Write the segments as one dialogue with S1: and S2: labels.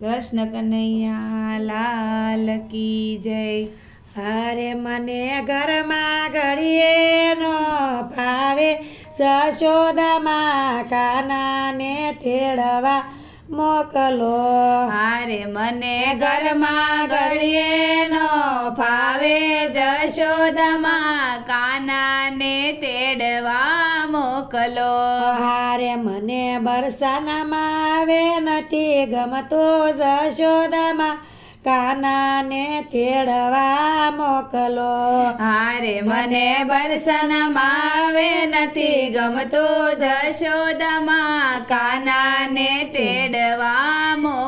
S1: કૃષ્ણ કનૈયા લાલ કી જય.
S2: અરે મને ઘરમાં ઘડીએ નો ફાવે સશોદામાં કાનાને તેડવા. મોકલો.
S1: હારે મને ઘરમાં ગળીએ નો ફાવે જશોદામાં કાનાને તેડવા મોકલો.
S2: હારે મને બરસાનામાં આવે નથી ગમતો જશોદામાં કાનાને તેડવા મોકલો.
S1: હારે મને બરસન આવે નથી ગમતું જશોદમાં. કાનાને તેડવા મોકલો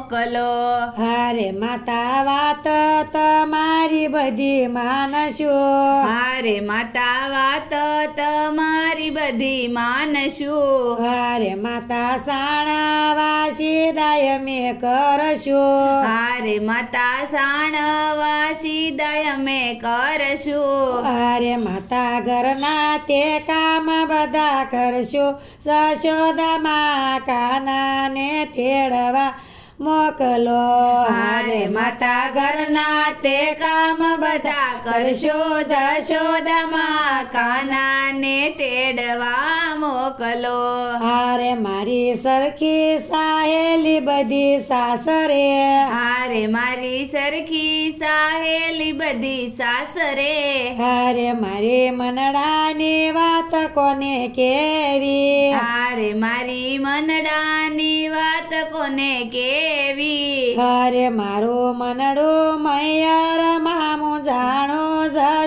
S2: હારે માતા વાત તમારી બધી માનશું.
S1: હારે માતા વાત તમારી બધી માનશું.
S2: હારે માતા સાણા વાસીદાય મેં કરશું.
S1: હારે માતા સાણવા સીદાય મે કરશું.
S2: હારે માતા ઘરના તે કામ બધા કરશું. કાના કાનાને તેડવા મોકલો
S1: હારે માતા ઘરના તે બધા કરશો જશોદામાં કાનાને તેડવા મોકલો.
S2: હારે મારી સરખી સાહેલી બધી સાસરે.
S1: હારે મારી સરખી સાહેલી બધી સાસરે.
S2: હારે મારી મનડાની વાત કોને કેવી?
S1: હારે મારી મનડાની વાત કોને કેવી?
S2: હારે મારું મનડું મૈયાર મામું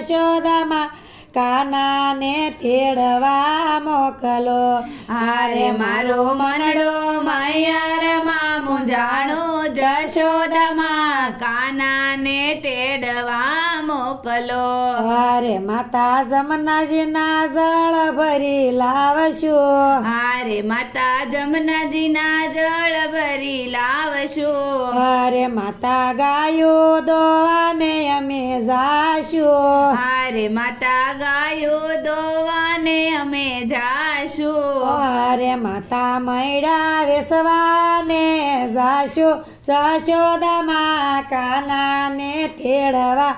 S2: જશોદામાં કાનાને તેડવા મોકલો.
S1: હારે મારો મનડો મૈયર મામું જાણું જશોદામાં કાનાને તેડવા મોકલો.
S2: હારે માતા જમનાજીના જળ ભરી લાવશું.
S1: હારે માતા જમનાજીના જળ ભરી લાવશું.
S2: હારે માતા ગાયો દોવાને અમે જાશું.
S1: હારે માતા ગાયો દોવાને અમે જાશું.
S2: હારે માતા મૈડા વેસવાને જાશું. સશોદામાં કાનાને તેડવા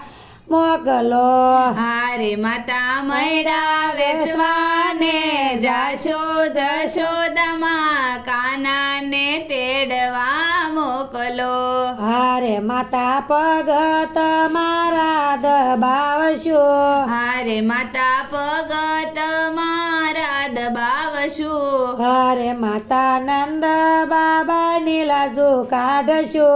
S2: મોકલો.
S1: હારે માતા મૈડા વેસવાને જાશો જશોદમાં કાનાને તેડવા મોકલો.
S2: હારે માતા પગ તમારા દબાવશો.
S1: હારે માતા પગ તમારા દબાવશો.
S2: હારે માતા નંદ બાબાની લાજુ કાઢશો.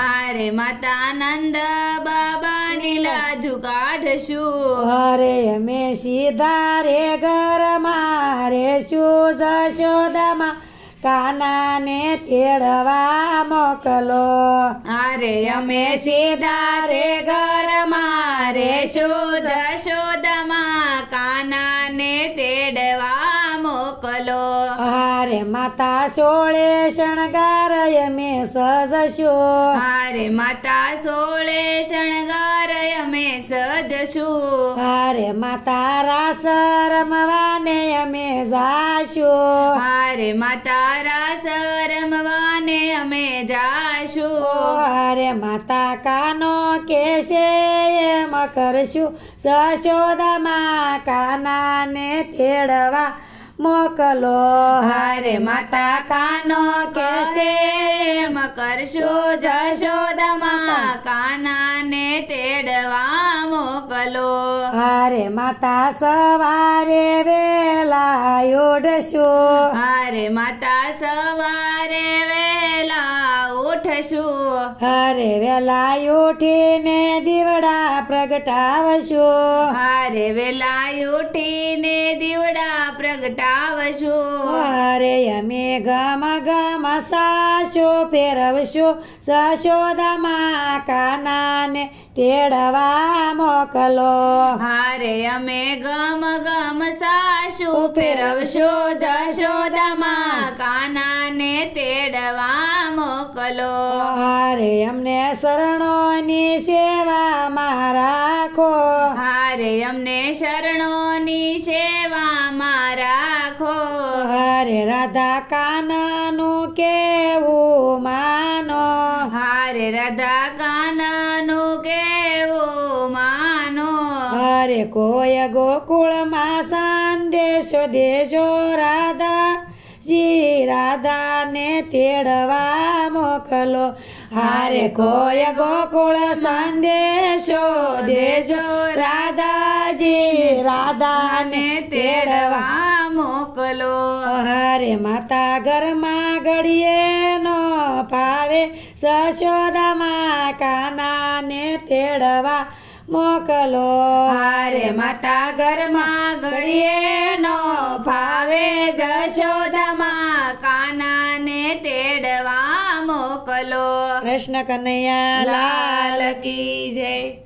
S1: હારે માતા નંદ બાબાની લાજુ કાઢશું.
S2: હરે અમે સીધા રે ઘર મારે શું જશોદામાં કાનાને તેડવા મોકલો.
S1: અરે અમે સીધા રે ઘર મારે શુદ્ધ જશોદામાં કાનાને તેડવા મોકલો.
S2: હારે માતા સોળે શણગાર અમે સજશો
S1: હારે માતા સોળે શણગાર અમે સજશો
S2: હારે માતા રાસ રમવાને અમે જાશો.
S1: હારે માતા રાસ રમવાને અમે જાશો.
S2: હારે માતા કાનો કેશે એમ કરશું. જશોદામાં કાનાને તેડવા મોકલો
S1: હારે માતા કાનો કેસે? એમ કરશું જશોદામાં કાનાને તેડવા મોકલો.
S2: હારે માતા સવારે વેલા ઉઠશું.
S1: હારે માતા સવારે ઉઠશું
S2: હારે વેલા ઉઠીને દીવડા પ્રગટાવશું.
S1: હરે વેલા ઉઠીને દીવડા પ્રગટાવશું.
S2: હરે અમે ગમ ગમ સાસો ફેરવશું સશોદામાં કાનાને તેડવા મોકલો.
S1: હારે અમે ગમ ગમ સાસુ ફેરવશો જશોદામાં કાનાને તેડવા મોકલો.
S2: હારે અમને શરણોની સેવામાં રાખો.
S1: હારે અમને શરણોની સેવામાં રાખો.
S2: હરે રાધા કાનાનું કેવું માનો.
S1: હારે રાધા કાનાનું કેવું માનો.
S2: હરે કોઈ ગોકુળમાં સંદેશો દેજો રાધા. જી રાધાને તેડવા મોકલો. હારે કોય ગોકુળ સંદેશો દેજો રાધાજી. રાધાને
S1: તેડવા મોકલો.
S2: હારે માતા ઘરમાં ઘડીએ નો પાવે સશોદામાં કાનાને તેડવા મોકલો.
S1: હારે માતા ઘરમાં ઘડીએ નો ફાવે જશોદમાં કાનાને તેડવા મોકલો.
S2: કૃષ્ણ કનૈયા લાલ
S1: લાલ કી જય.